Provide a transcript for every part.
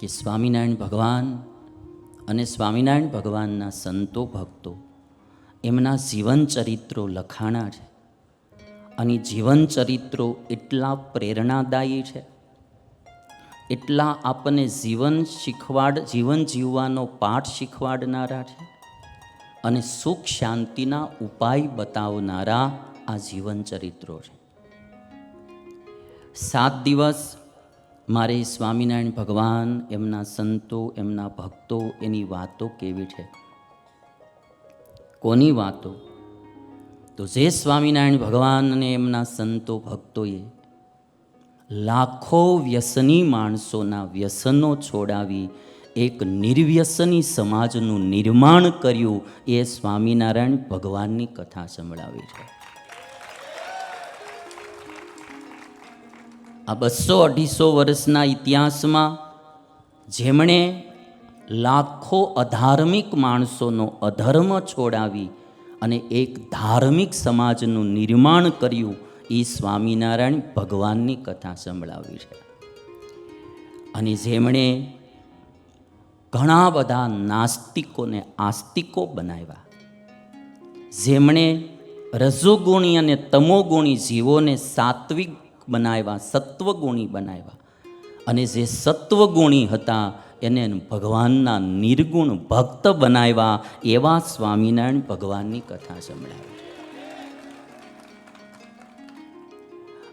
કે સ્વામિનારાયણ ભગવાન અને સ્વામિનારાયણ ભગવાનના સંતો ભક્તો એમના જીવન ચરિત્રો લખાણા છે. અને જીવન ચરિત્રો એટલા પ્રેરણાદાયી છે. એટલા આપણને જીવન શીખવાડ, જીવન જીવવાનો પાઠ શીખવાડનારા છે. અને સુખ શાંતિના ઉપાય બતાવનારા આ જીવન ચરિત્રો છે. સાત દિવસ મારે સ્વામિનારાયણ ભગવાન, એમના સંતો, એમના ભક્તો એની વાતો કેવી છે? કોની વાતો? તો જે સ્વામિનારાયણ ભગવાન અને એમના સંતો ભક્તોએ લાખો વ્યસની માણસોના વ્યસનો છોડાવી એક નિર્વ્યસની સમાજનું નિર્માણ કર્યું એ સ્વામિનારાયણ ભગવાનની કથા સંભળાવી છે. આ બસો અઢીસો વર્ષના ઇતિહાસમાં જેમણે લાખો અધાર્મિક માણસોનો અધર્મ છોડાવી અને એક ધાર્મિક સમાજનું નિર્માણ કર્યું એ સ્વામિનારાયણ ભગવાનની કથા સંભળાવી છે. અને જેમણે ઘણા બધા નાસ્તિકોને આસ્તિકો બનાવ્યા. જેમણે રજોગુણી અને તમોગુણી જીવોને સાત્વિક બનાવ્યા સત્વગુણી બનાવ્યા અને જે સત્વગુણી હતા, એને ભગવાનના નિર્ગુણ ભક્ત બનાવ્યા એવા સ્વામિનારાયણ ભગવાનની કથા સંભળાવી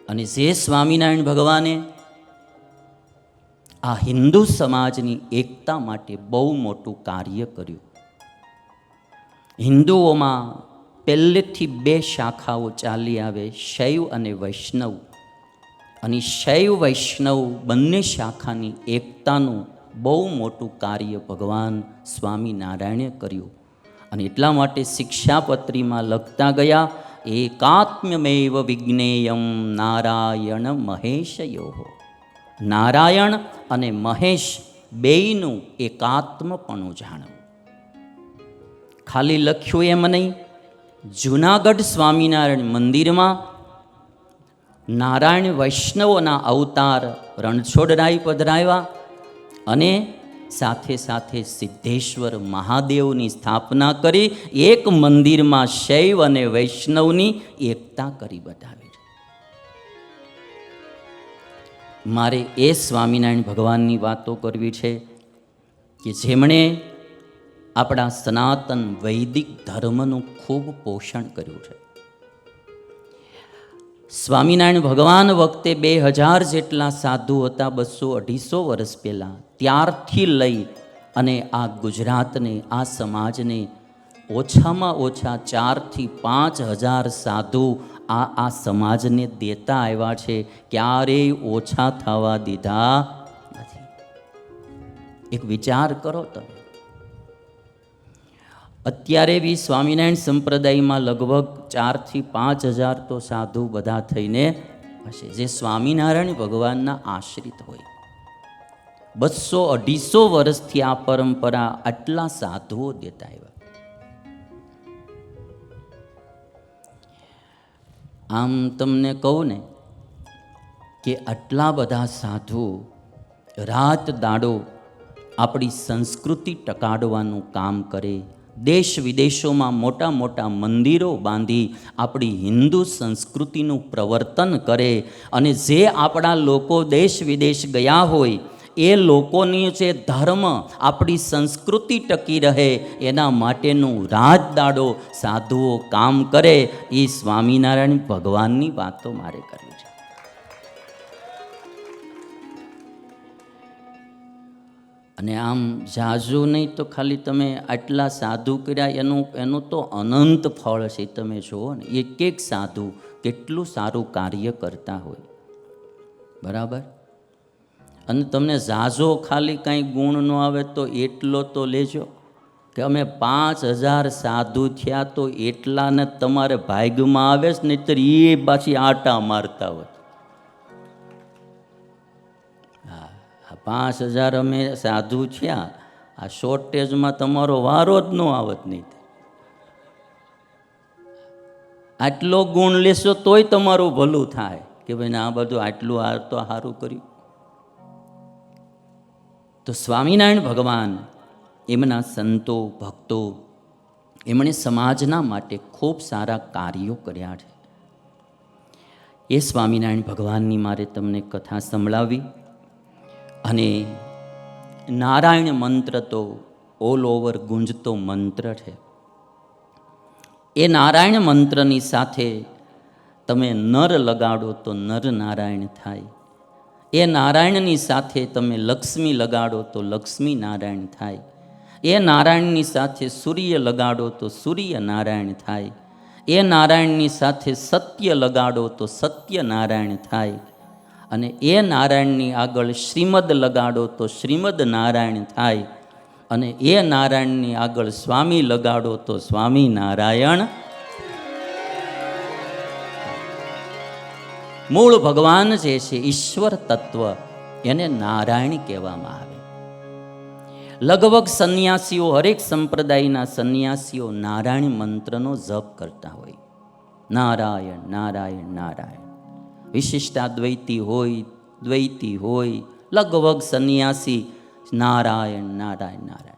અને જે સ્વામિનારાયણ ભગવાને આ હિન્દુ સમાજની એકતા માટે બહુ મોટું કાર્ય કર્યું. હિન્દુઓમાં પહેલેથી બે શાખાઓ ચાલી આવે, શૈવ અને વૈષ્ણવ. અને શૈવ વૈષ્ણવ બંને શાખાની એકતાનું બહુ મોટું કાર્ય ભગવાન સ્વામિનારાયણે કર્યું. અને એટલા માટે શિક્ષાપત્રીમાં લખતા ગયા, એકાત્મ્યમેવ વિજ્ઞેયમ નારાયણ મહેશયો. નારાયણ અને મહેશ બેયનું એકાત્મપણું જાણવું ખાલી લખ્યું એમ નહીં, જૂનાગઢ સ્વામિનારાયણ મંદિરમાં નારાયણ વૈષ્ણવોના અવતાર રણછોડરાય પધરાવ્યા અને સાથે સાથે સિદ્ધેશ્વર મહાદેવની સ્થાપના કરી એક મંદિરમાં શૈવ અને વૈષ્ણવની એકતા કરી બતાવી મારે એ સ્વામિનારાયણ ભગવાનની વાતો કરવી છે કે જેમણે આપણા સનાતન વૈદિક ધર્મનું ખૂબ પોષણ કર્યું છે. સ્વામિનારાયણ ભગવાન વખતે બે હજાર જેટલા સાધુ હતા બસો અઢીસો વર્ષ પહેલાં. ત્યારથી લઈ અને આ ગુજરાતને, આ સમાજને ઓછામાં ઓછા ચારથી પાંચ હજાર સાધુ આ આ સમાજને દેતા આવ્યા છે. ક્યારેય ઓછા થવા દીધા નથી. એક વિચાર કરો તમે. અત્યારે બી સ્વામિનારાયણ સંપ્રદાયમાં લગભગ ચારથી પાંચ હજાર તો સાધુ બધા થઈને હશે, જે સ્વામિનારાયણ ભગવાનના આશ્રિત હોય. બસો અઢીસો વર્ષથી આ પરંપરા આટલા સાધુઓ દેતા આવ્યા. આમ તમને કહું ને કે આટલા બધા સાધુ રાત દાડો આપણી સંસ્કૃતિ ટકાડવાનું કામ કરે દેશ વિદેશોમાં મોટા મોટા મંદિરો બાંધી આપણી હિન્દુ સંસ્કૃતિનું પ્રવર્તન કરે અને જે આપણા લોકો દેશ વિદેશ ગયા હોય, એ લોકોની જે ધર્મ આપણી સંસ્કૃતિ ટકી રહે, એના માટેનું રાજદાડો સાધુઓ કામ કરે એ સ્વામિનારાયણ ભગવાનની વાતો મારે કરવી છે. અને આમ જાજુ નહીં તો ખાલી તમે આટલા સાધુ કર્યા એનું એનું તો અનંત ફળ છે તમે જુઓ ને. એક એક સાધુ કેટલું સારું કાર્ય કરતા હોય. બરાબર? અને તમને ઝાઝો ખાલી કાંઈ ગુણ ન આવે તો એટલો તો લેજો કે અમે પાંચ હજાર સાધુ થયા તો એટલાને તમારે ભાગ્યમાં આવે છે તો એ પાછી આટા મારતા હોય. પાંચ હજાર અમે સાધુ થયા. આ શોર્ટેજમાં તમારો વારો જ ન આવત નહીં આટલો ગુણ લેશો તોય તમારું ભલું થાય. કે ભાઈ આ બધું આટલું આ તો સારું કર્યું. તો સ્વામિનારાયણ ભગવાન એમના સંતો, ભક્તો એમણે સમાજના માટે ખૂબ સારા કાર્યો કર્યા છે. એ સ્વામિનારાયણ ભગવાનની મારે તમને કથા સંભળાવી. અને નારાયણ મંત્ર તો ઓલ ઓવર ગુંજતો મંત્ર છે. એ નારાયણ મંત્રની સાથે તમે નર લગાડો તો નર નારાયણ થાય. એ નારાયણની સાથે તમે લક્ષ્મી લગાડો તો લક્ષ્મી નારાયણ થાય. એ નારાયણની સાથે સૂર્ય લગાડો તો સૂર્ય નારાયણ થાય. એ નારાયણની સાથે સત્ય લગાડો તો સત્ય નારાયણ થાય. અને એ નારાયણની આગળ શ્રીમદ લગાડો તો શ્રીમદ નારાયણ થાય અને એ નારાયણની આગળ સ્વામી લગાડો તો સ્વામી નારાયણ. મૂળ ભગવાન જે છે ઈશ્વર તત્વ એને નારાયણ કહેવામાં આવે. લગભગ સંન્યાસીઓ હરેક સંપ્રદાયના સંન્યાસીઓ નારાયણ મંત્રનો જપ કરતા હોય. નારાયણ નારાયણ નારાયણ. વિશિષ્ટાદ્વૈતી હોય, દ્વૈતી હોય, લગભગ સંન્યાસી, નારાયણ નારાયણ નારાયણ.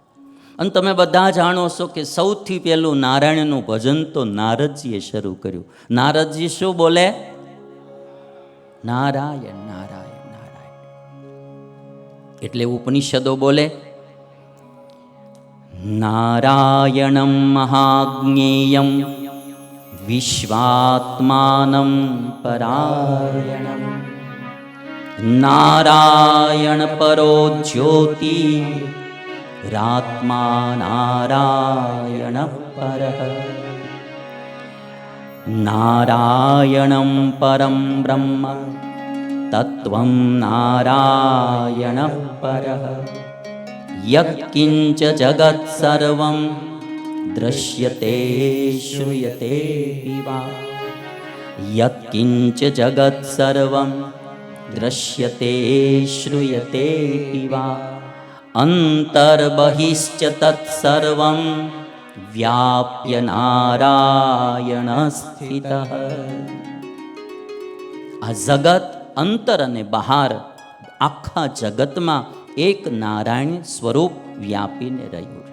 અને તમે બધા જાણો છો કે સૌથી પહેલું નારાયણનું ભજન તો નારદજીએ શરૂ કર્યું. નારદજી શું બોલે? નારાયણ નારાયણ નારાયણ. એટલે ઉપનિષદો બોલે? નારાયણમ મહાજ્ઞેયમ. विश्वात्मानं परायणं नारायणपरो ज्योति रात्मा नारायणपरः नारायणं परं ब्रह्म तत्त्वं नारायणपरः यत्किञ्च जगत्सर्वं દ્રશ્યતે શ્રૂયતે વા યત્કિંચ જગત સર્વં દ્રશ્યતે શ્રૂયતે વા અંતર્બહિશ્ચ તત્સર્વં વ્યાપ્ય નારાયણ સ્થિત આ જગત અંતર અને બહાર આખા જગતમાં એક નારાયણ સ્વરૂપ વ્યાપીને રહ્યું